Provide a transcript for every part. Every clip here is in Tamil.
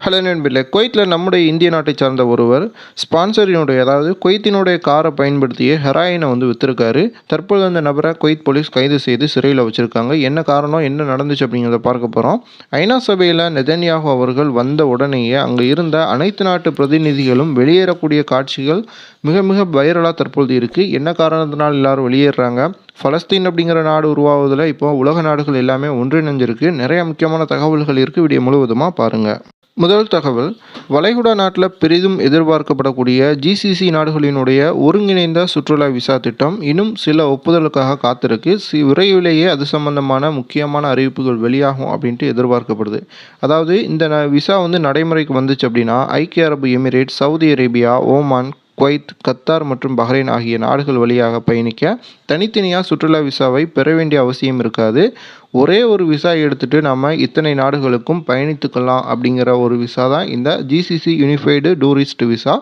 ஹலோ நண்பர்களே குவைத்தில் நம்முடைய இந்திய நாட்டை சார்ந்த ஒருவர் ஸ்பான்சரினுடைய அதாவது குவைத்தினுடைய காரை பயன்படுத்திய ஹெராயினை வந்து விற்றுருக்காரு தற்பொழுது அந்த நபரை குவைத் போலீஸ் கைது செய்து சிறையில் வச்சுருக்காங்க. என்ன காரணம் என்ன நடந்துச்சு அப்படிங்கிறத பார்க்க போகிறோம் ஐநா சபையில் நெதன்யாகு அவர்கள் வந்த உடனேயே அங்கே இருந்த அனைத்து நாட்டு பிரதிநிதிகளும் வெளியேறக்கூடிய காட்சிகள் மிக மிக வைரலாக தற்பொழுது இருக்குது என்ன காரணத்தினால் எல்லாரும் வெளியேறாங்க? பலஸ்தீன் அப்படிங்கிற நாடு உருவாவதில் இப்போ உலக நாடுகள் எல்லாமே ஒன்றிணைஞ்சிருக்கு. நிறைய முக்கியமான தகவல்கள் இருக்குது வீடியோ முழுவதுமாக பாருங்கள் முதல் தகவல் வளைகுடா நாட்டில் பெரிதும் எதிர்பார்க்கப்படக்கூடிய ஜிசிசி நாடுகளினுடைய ஒருங்கிணைந்த சுற்றுலா விசா திட்டம் இன்னும் சில ஒப்புதலுக்காக காத்திருக்கு. சி விரைவிலேயே அது சம்பந்தமான முக்கியமான அறிவிப்புகள் வெளியாகும் அப்படின்ட்டு எதிர்பார்க்கப்படுது. அதாவது இந்த ந- விசா வந்து நடைமுறைக்கு வந்துச்சு அப்படின்னா ஐக்கிய அரபு Emirate Saudi Arabia Oman Kuwait Qatar மற்றும் பஹ்ரைன் ஆகிய நாடுகள் வழியாக பயணிக்க தனித்தனியாக சுற்றுலா விசாவை பெற வேண்டிய அவசியம் இருக்காது. ஒரே ஒரு விசா எடுத்துட்டு நம்ம இத்தனை நாடுகளுக்கும் பயணித்துக்கலாம் அப்படிங்கிற ஒரு விசா தான் இந்த ஜிசிசி யூனிஃபைடு டூரிஸ்ட் விசா.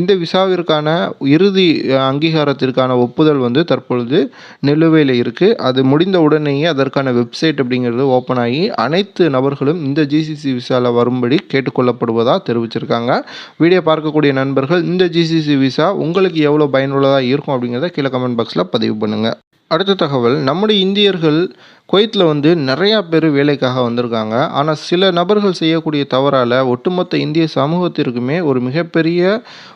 இந்த விசாவிற்கான இறுதி அங்கீகாரத்திற்கான ஒப்புதல் வந்து தற்பொழுது நிலுவையில் இருக்குது அது முடிந்த உடனேயே அதற்கான வெப்சைட் அப்படிங்கிறது ஓப்பன் ஆகி அனைத்து நபர்களும் இந்த ஜிசிசி விசாவில் வரும்படி கேட்டுக்கொள்ளப்படுவதாக தெரிவிச்சிருக்காங்க. வீடியோ பார்க்கக்கூடிய நண்பர்கள் இந்த ஜிசிசி விசா உங்களுக்கு எவ்வளோ பயனுள்ளதாக இருக்கும் அப்படிங்கிறத கீழே கமெண்ட் பாக்ஸில் பதிவு பண்ணுங்கள் அடுத்த தகவல் நம்முடைய இந்தியர்கள் குவைத்தில் வந்து நிறையா பேர் வேலைக்காக வந்திருக்காங்க. ஆனால் சில நபர்கள் செய்யக்கூடிய தவறால் ஒட்டுமொத்த இந்திய சமூகத்திற்குமே ஒரு மிகப்பெரிய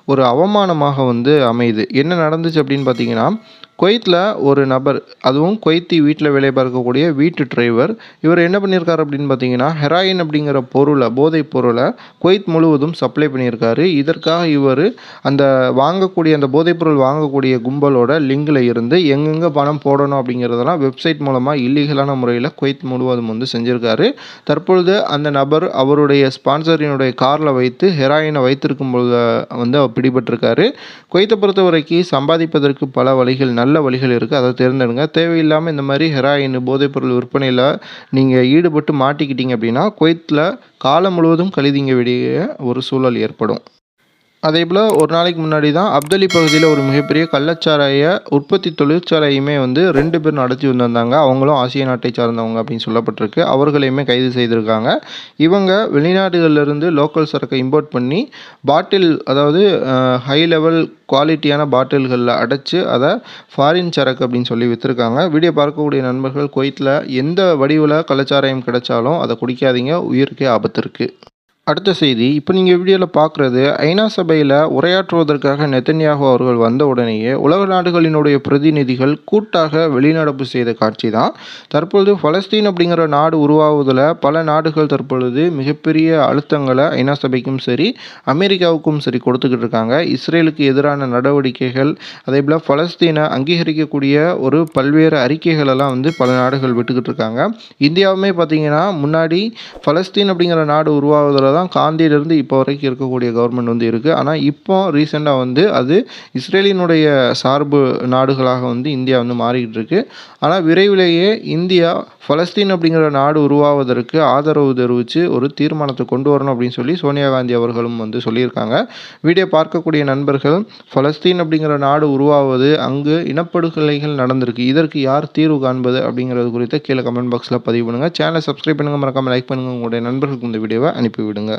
ஒரு அவமானமாக வந்து அமையுது. என்ன நடந்துச்சு அப்படின்னு பார்த்தீங்கன்னா குவைத்தில் ஒரு நபர் அதுவும் குவைத்தி வீட்டில் வேலை பார்க்கக்கூடிய வீட்டு டிரைவர் இவர் என்ன பண்ணியிருக்காரு அப்படின்னு பார்த்தீங்கன்னா ஹெராயின் அப்படிங்கிற பொருளை போதைப் பொருளை குவைத் முழுவதும் சப்ளை பண்ணியிருக்காரு. இதற்காக இவர் அந்த வாங்கக்கூடிய அந்த போதைப்பொருள் வாங்கக்கூடிய கும்பலோட லிங்கில் இருந்து எங்கெங்கே பணம் போடணும் அப்படிங்கிறதெல்லாம் வெப்சைட் மூலமாக இல்லீகலான முறையில் குவைத் முழுவதும் வந்து செஞ்சுருக்காரு. தற்பொழுது அந்த நபர் அவருடைய ஸ்பான்சரினுடைய காரில் வைத்து ஹெராயினை வைத்திருக்கும் பொழுது வந்து அவர் பிடிபட்டிருக்காரு. குவைத்தை பொறுத்த வரைக்கும் சம்பாதிப்பதற்கு பல வழிகள் நல்ல வழிகள் இருக்குது அதை தேர்ந்தெடுங்க. தேவையில்லாமல் இந்த மாதிரி ஹெராயின் போதைப்பொருள் விற்பனையில் நீங்கள் ஈடுபட்டு மாட்டிக்கிட்டீங்க அப்படின்னா குவைத்தில் காலம் முழுவதும் கழுதிங்க வேண்டிய ஒரு சூழல் ஏற்படும். அதே போல் ஒரு நாளைக்கு முன்னாடி தான் அப்தலி பகுதியில் ஒரு மிகப்பெரிய கள்ளச்சாராய உற்பத்தி தொழிற்சாலையுமே வந்து ரெண்டு பேர் நடத்தி வந்திருந்தாங்க. அவங்களும் ஆசிய நாட்டை சார்ந்தவங்க அப்படின்னு சொல்லப்பட்டிருக்கு. அவர்களையுமே கைது செய்திருக்காங்க. இவங்க வெளிநாடுகளிலிருந்து லோக்கல் சரக்கை இம்போர்ட் பண்ணி பாட்டில் அதாவது ஹை லெவல் குவாலிட்டியான பாட்டில்களில் அடைச்சி அதை ஃபாரின் சரக்கு அப்படின்னு சொல்லி விற்றுருக்காங்க வீடியோ பார்க்கக்கூடிய நண்பர்கள் குவைத்தில் எந்த வடிவில் கள்ளச்சாராயம் கிடைச்சாலும் அதை குடிக்காதீங்க. உயிருக்கே ஆபத்து இருக்குது அடுத்த செய்தி இப்போ நீங்கள் வீடியோவில் பார்க்குறது ஐநா சபையில் உரையாற்றுவதற்காக நெத்தன்யாகு அவர்கள் வந்த உடனேயே உலக நாடுகளினுடைய பிரதிநிதிகள் கூட்டாக வெளிநடப்பு செய்த காட்சி தான் தற்பொழுது பலஸ்தீன் அப்படிங்கிற நாடு உருவாவதில் பல நாடுகள் தற்பொழுது மிகப்பெரிய அழுத்தங்களை ஐநா சபைக்கும் சரி அமெரிக்காவுக்கும் சரி கொடுத்துக்கிட்டு இருக்காங்க. இஸ்ரேலுக்கு எதிரான நடவடிக்கைகள் அதே போல் பலஸ்தீனை அங்கீகரிக்கக்கூடிய ஒரு பல்வேறு அறிக்கைகளெல்லாம் வந்து பல நாடுகள் விட்டுக்கிட்டு இருக்காங்க. இந்தியாவுமே பார்த்தீங்கன்னா முன்னாடி பலஸ்தீன் அப்படிங்கிற நாடு உருவாவதில் தான் காந்தியிலிருந்து இப்போ வரைக்கும் இருக்கக்கூடிய கவர்மெண்ட் வந்து இருக்குது ஆனால் இப்போ ரீசெண்டாக வந்து அது இஸ்ரேலினுடைய சார்பு நாடுகளாக வந்து இந்தியா வந்து மாறிக்கிட்டு இருக்கு. ஆனால் விரைவிலேயே இந்தியா பலஸ்தீன் அப்படிங்கிற நாடு உருவாவதற்கு ஆதரவு தெரிவித்து ஒரு தீர்மானத்தை கொண்டு வரணும் அப்படின்னு சொல்லி சோனியா காந்தி அவர்களும் வந்து சொல்லியிருக்காங்க. வீடியோ பார்க்கக்கூடிய நண்பர்கள் பலஸ்தீன் அப்படிங்கிற நாடு உருவாவது அங்கு இனப்படுகொலைகள் நடந்திருக்கு. இதற்கு யார் தீர்வு காண்பது அப்படிங்கிறது குறித்து கீழே கமெண்ட் பாக்ஸில் பதிவு பண்ணுங்கள் சேனலை சப்ஸ்கிரைப் பண்ணுங்கள் மறக்காமல் லைக் பண்ணுங்கள் உங்களுடைய நண்பர்களுக்கு இந்த வீடியோவை அனுப்பிவிடுங்க.